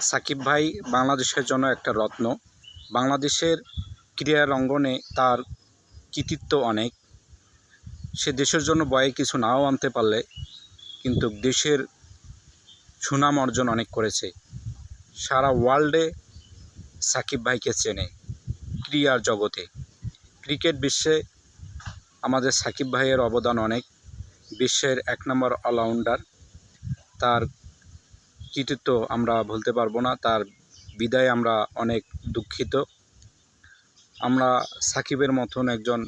সাকিব ভাই বাংলাদেশের জন্য একটা রত্ন। বাংলাদেশের ক্রীড়ার অঙ্গনে তার কৃতিত্ব অনেক। সে দেশের জন্য বয়ে কিছু নাও আনতে পারলে কিন্তু দেশের সুনাম অর্জন অনেক করেছে। সারা ওয়ার্ল্ডে সাকিব ভাইকে চেনে ক্রীড়ার জগতে। ক্রিকেট বিশ্বে আমাদের সাকিব ভাইয়ের অবদান অনেক। বিশ্বের এক নম্বর অলরাউন্ডার তার কৃতিত্ব আমরা ভুলতে পারব না, তার বিদায় আমরা অনেক দুঃখিত। আমরা সাকিবের মতন একজন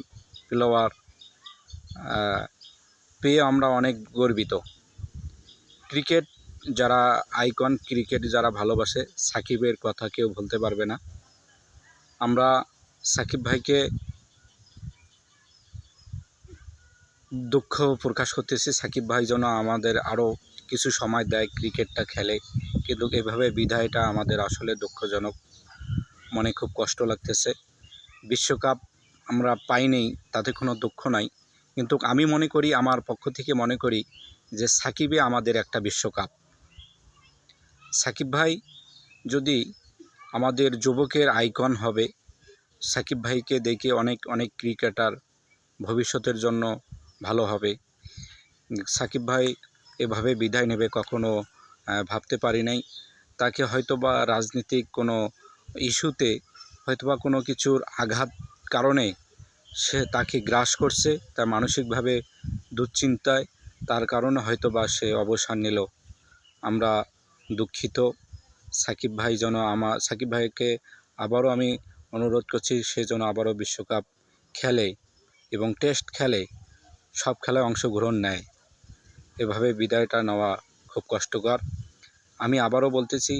প্লেয়ার পেয়ে আমরা অনেক গর্বিত। ক্রিকেট যারা আইকন, ক্রিকেট যারা ভালোবাসে, সাকিবের কথা কেউ ভুলতে পারবে না। আমরা সাকিব ভাইকে দুঃখ প্রকাশ করতেছি। সাকিব ভাই যেন আমাদের আরও কিছু সময় দেয়, ক্রিকেটটা খেলে। কিন্তু এভাবে বিদায়টা আমাদের আসলে দুঃখজনক। মনে খুব কষ্ট লাগতেছে। বিশ্বকাপ আমরা পাইনি, তাতে কোনো দুঃখ নাই। কিন্তু আমি মনে করি, আমার পক্ষ থেকে মনে করি যে সাকিবে আমাদের একটা বিশ্বকাপ। সাকিব ভাই যদি আমাদের যুবকের আইকন হবে, সাকিব ভাইকে দেখে অনেক অনেক ক্রিকেটার ভবিষ্যতের জন্য ভালো হবে। সাকিব ভাই এভাবে বিদায় নেবে কখনো ভাবতে পারি নাই। তাকে হয়তোবা রাজনীতিক কোনো ইস্যুতে হয়তোবা কোনো কিছুর আঘাত কারণে সে তাকে গ্রাস করছে, তার মানসিকভাবে দুশ্চিন্তায়, তার কারণে হয়তোবা সে অবসান নিল। আমরা দুঃখিত। সাকিব ভাই যেন আমার সাকিব ভাইকে আবারও আমি অনুরোধ করছি, সে যেন আবারও বিশ্বকাপ খেলে এবং টেস্ট খেলে। সব খেলায় অংশগ্রহণ নেয়। এভাবে বিদায়টা নেওয়া খুব কষ্টকর। আমি আবারও বলতেছি